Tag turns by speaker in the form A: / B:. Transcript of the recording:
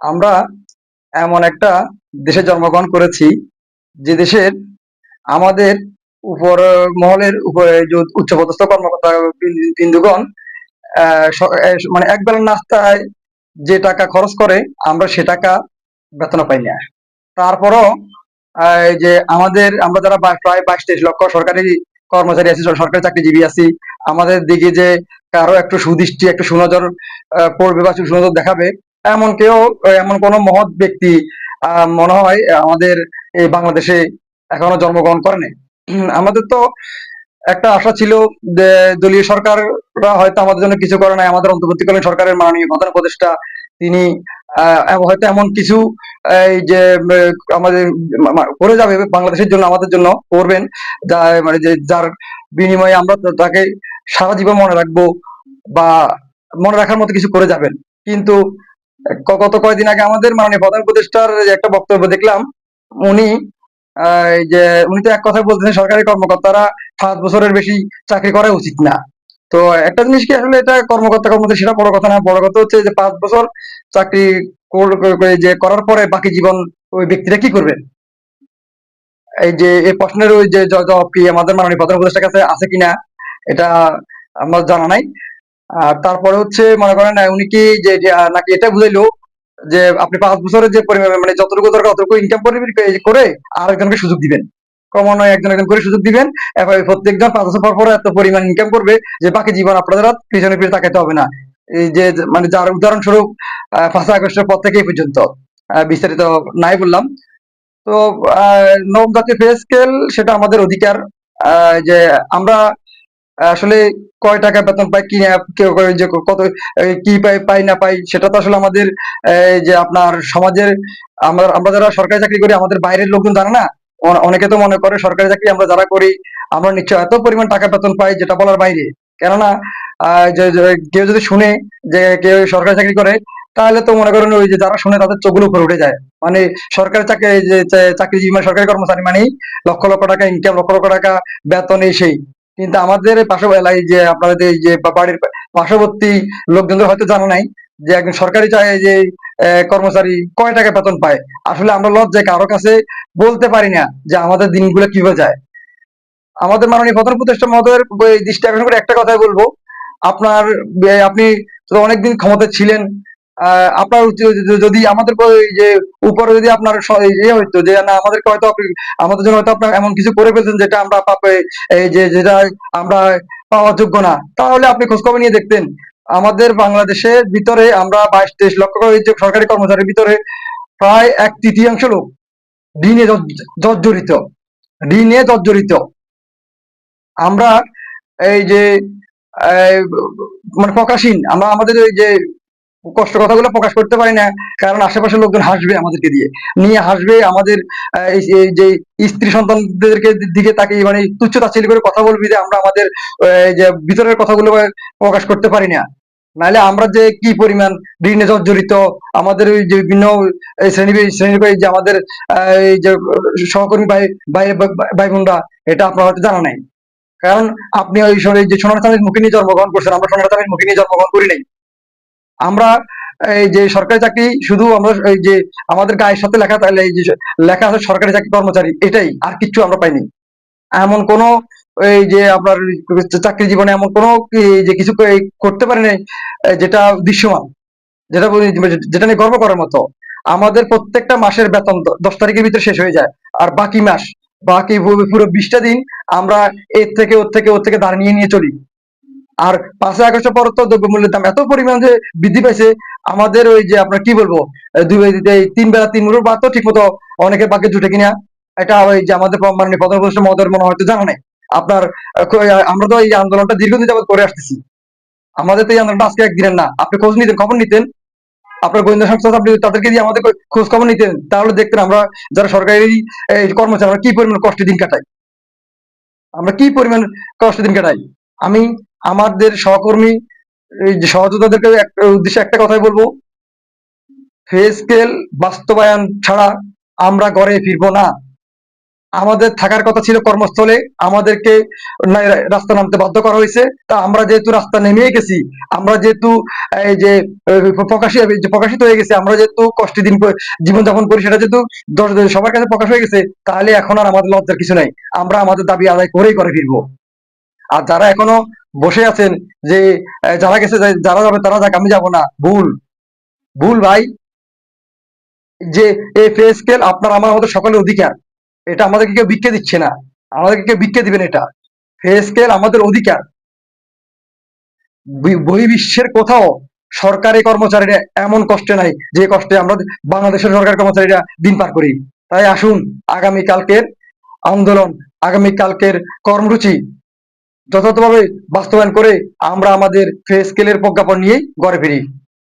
A: আমরা এমন একটা দেশে জন্মগ্রহণ করেছি, যে দেশের আমাদের উপর, মহলের উপরে উচ্চপদস্থ কর্মকর্তা বিন্দুগণ মানে এক বেলার নাস্তায় যে টাকা খরচ করে, আমরা সে টাকা বেতন পাই না তারপরও যে আমাদের, আমরা যারা প্রায় বাইশ তেইশ লক্ষ সরকারি কর্মচারী আছি সরকারি চাকরিজীবী আছি, আমাদের দিকে যে কারও একটু সুদৃষ্টি, একটু সুনজর পড়বে বা সুনজর দেখাবে এমন কেউ, এমন কোন মহৎ ব্যক্তি মনে হয় আমাদের এই বাংলাদেশে এখনও জন্মগ্রহণ করেনি। আমাদের তো একটা আশা ছিল যে দলীয় সরকাররা হয়তো আমাদের জন্য কিছু করে নাই, আমাদের অন্তর্বর্তীকালীন সরকারের মাননীয় প্রধান উপদেষ্টা তিনি হয়তো এমন কিছু, এই যে, আমাদের করে যাবে বাংলাদেশের জন্য, আমাদের জন্য করবেন, যা মানে যে, যার বিনিময়ে আমরা তাকে সারা জীবন মনে রাখব বা মনে রাখার মতো কিছু করে যাবেন। কিন্তু গত কয়েকদিন আগে আমাদের মাননীয় প্রধান উপদেষ্টার একটা বক্তব্য দেখলাম, উনি যে উনি তো এক কথা বলতেছেন সরকারি কর্মকর্তারা পাঁচ বছরের বেশি চাকরি করা উচিত না। তো একটা জিনিস কি আসলে এটা কর্মকর্তা কর্মচারী সেটা বড় কথা না, বড় কথা হচ্ছে যে পাঁচ বছর চাকরি যে করার পরে বাকি জীবন ওই ব্যক্তিরা কি করবে? এই যে এই প্রশ্নের ওই যে জবাব কি আমাদের মাননীয় প্রধান উপদেষ্টার কাছে আছে কিনা, এটা আমার জানা নাই। আর তারপরে হচ্ছে মনে করেন উনি কি যে নাকি এটা বুঝাইলো যে আপনি পাঁচ বছরের যে পরিমাণ মানে যতটুকু দরকার ততটুকু ইনকাম করে আর একজনকে সুযোগ দিবেন। ক্রমান্বয়ে একজন একজন করে সুযোগ দিবেন এবার প্রত্যেকজন পাঁচ বছর পর পর এত পরিমাণ ইনকাম করবে যে বাকি জীবন আপনাদের আর পিছনে পিছনে তাকাইতে হবে না। এই যে মানে যার উদাহরণস্বরূপ পাঁচই আগস্টের পর থেকে এই পর্যন্ত বিস্তারিত নাই বললাম। তো নবম জাতীয় পে স্কেল সেটা আমাদের অধিকার। যে আমরা আসলে কয় টাকা বেতন পাই কি যে কত কি পাই পাই না পাই সেটা তো আসলে আমাদের যে আপনার সমাজের, আমরা আমরা যারা সরকারি চাকরি করি, আমাদের বাইরের লোকজন জানে না। অনেকে তো মনে করে সরকারি চাকরি আমরা যারা করি, আমরা নিশ্চয় এত পরিমাণ টাকা বেতন পাই যেটা বলার বাইরে। কেননা কেউ যদি শুনে যে কেউ সরকারি চাকরি করে, তাহলে তো মনে করেন ওই যে যারা শুনে তাদের চোখগুলো উপরে উঠে যায়। মানে সরকারি চাকরি চাকরিজীবী মানে সরকারি কর্মচারী মানেই লক্ষ লক্ষ টাকা ইনকাম লক্ষ লক্ষ টাকা বেতন, এই সেই। কিন্তু আমাদের পাশে যে আপনাদের এই যে বাড়ির পার্শ্ববর্তী লোকজনদের হয়তো জানা নাই যে একজন সরকারি চায় যে কর্মচারী কয় টাকা বেতন পায়। আসলে আমরা লজ্জায় কারও কাছে বলতে পারি না যে আমাদের দিনগুলো কীভাবে যায়। আমাদের মাননীয় প্রধান উপদেষ্টা মহোদয়ের দৃষ্টি আকর্ষণ করে একটা কথাই বলব। আপনার আপনি অনেকদিন ক্ষমতা ছিলেন আপনার যদি আমাদের যে উপরে যদি আপনার ইয়ে হইতো যে না, আমাদেরকে হয়তো আপনি আমাদের জন্য হয়তো আপনার এমন কিছু করে ফেলছেন যেটা আমরা এই যে যেটা আমরা পাওয়ার যোগ্য না। তাহলে আপনি খোঁজখবর নিয়ে দেখতেন। আমাদের বাংলাদেশের ভিতরে আমরা বাইশ তেইশ লক্ষ সরকারি কর্মচারীর ভিতরে প্রায় এক তৃতীয়াংশ লোক ঋণে জর্জরিত। ঋণে জর্জরিত। আমরা এই যে মানে প্রকাশীন আমরা আমাদের ওই যে কষ্ট কথাগুলো প্রকাশ করতে পারি না, কারণ আশেপাশের লোকজন হাসবে আমাদেরকে দিয়ে। নিয়ে হাসবে আমাদের যে স্ত্রী সন্তানদেরকে দিকে তাকে মানে তুচ্ছ তাচ্ছিল্য করে কথা বলবি যে আমরা আমাদের যে ভিতরের কথাগুলো প্রকাশ করতে পারি না। নাহলে আমরা যে কি পরিমাণ ঋণে জর্জরিত, আমাদের ওই যে বিভিন্ন শ্রেণি শ্রেণির যে আমাদের যে সহকর্মী ভাই ভাই বোনরা, এটা আপনার হয়তো জানা নাই। কারণ আপনি ওই যে সোনার চাঁদের মুখে নিয়ে জন্মগ্রহণ করছেন, আমরা সোনার চাঁদের মুখে নিয়ে জন্মগ্রহণ করি নাই। আমরা, এই যে সরকারি চাকরি শুধু আমরা, এই যে আমাদের গায়ের সাথে লেখা তাহলে এই যে লেখা আছে সরকারি চাকরি কর্মচারী, এটাই আর কিচ্ছু আমরা পাইনি। এমন কোনো, এই যে আপনার চাকরি জীবনে এমন কোনো যে কিছু করতে পারি নাই যেটা দৃশ্যমান, যেটা যেটা নিয়ে গর্ব করার মতো। আমাদের প্রত্যেকটা মাসের বেতন দশ তারিখের ভিতরে শেষ হয়ে যায়। আর বাকি মাস, বাকি পুরো বিশটা দিন আমরা এর থেকে ওর থেকে ওর থেকে ধার নিয়ে নিয়ে চলি। আর পাঁচই আগস্টের পর তো দ্রব্যমূল্যের দাম এত পরিমাণ যে বৃদ্ধি পাইছে, আমাদের ওই যে আপনার কি বলব দুই তিন বেলা তিন মুঠোর ভাত তো ঠিক মতো অনেকের বাকি জুটে কিনা। এটা ওই যে আমাদের মাননীয় প্রধান উপদেষ্টা মহোদয়ের মনে হয়তো জানা নেই। আপনার আমরা তো এই আন্দোলনটা দীর্ঘদিন যাবত করে আসতেছি। আমাদের তো এই আন্দোলনটা আজকে একদিনের না। আপনি খোঁজ নিতেন, খবর নিতেন। আপনার গোয়েন্দা সংস্থা আপনি তাদেরকে দিয়ে আমাদের খোঁজ খবর নিতেন, তাহলে দেখতেন আমরা যারা সরকারি কর্মচারী, আমরা কি পরিমাণ কষ্টে দিন কাটাই। আমরা কি পরিমাণ কষ্টে দিন কাটাই? আমি আমাদের সহকর্মী সহযোদ্ধাদেরকে উদ্দেশ্যে একটা কথাই বলব। ফে স্কেল বাস্তবায়ন ছাড়া আমরা ঘরে ফিরবো না। আমাদের থাকার কথা ছিল কর্মস্থলে, আমাদেরকে রাস্তা নামতে বাধ্য করা হয়েছে। তা আমরা যেহেতু রাস্তা নেমে গেছি, আমরা যেহেতু, এই যে, প্রকাশিত প্রকাশিত হয়ে গেছে, আমরা যেহেতু কষ্টের দিন জীবনযাপন করি, সেটা যেহেতু সবার কাছে প্রকাশ হয়ে গেছে, তাহলে এখন আর আমাদের লজ্জার কিছু নাই। আমরা আমাদের দাবি আদায় করেই করে ফিরবো। আর যারা এখনও বসে আছেন যে যারা গেছে যারা যাবে, তারা যাক, আমি যাব না। ভুল। ভুল ভাই। যে এই পে, স্কেল আপনার আমার আমাদের সকলের অধিকার। এটা আমাদেরকে কেউ ভিক্ষে দিচ্ছে না। আমাদেরকে কেউ ভিক্ষে দিবেন এটা। পে, স্কেল আমাদের অধিকার। বহির্বিশ্বের কোথাও সরকারি কর্মচারীরা এমন কষ্টে নাই যে কষ্টে আমরা বাংলাদেশের সরকারি কর্মচারীরা দিন পার করি। তাই আসুন আগামী কালকের আন্দোলন আগামী কালকের কর্মসূচি যথাযথভাবে বাস্তবায়ন করে আমরা আমাদের ফেস স্কেলের প্রজ্ঞাপন নিয়েই গড়ে ফিরি।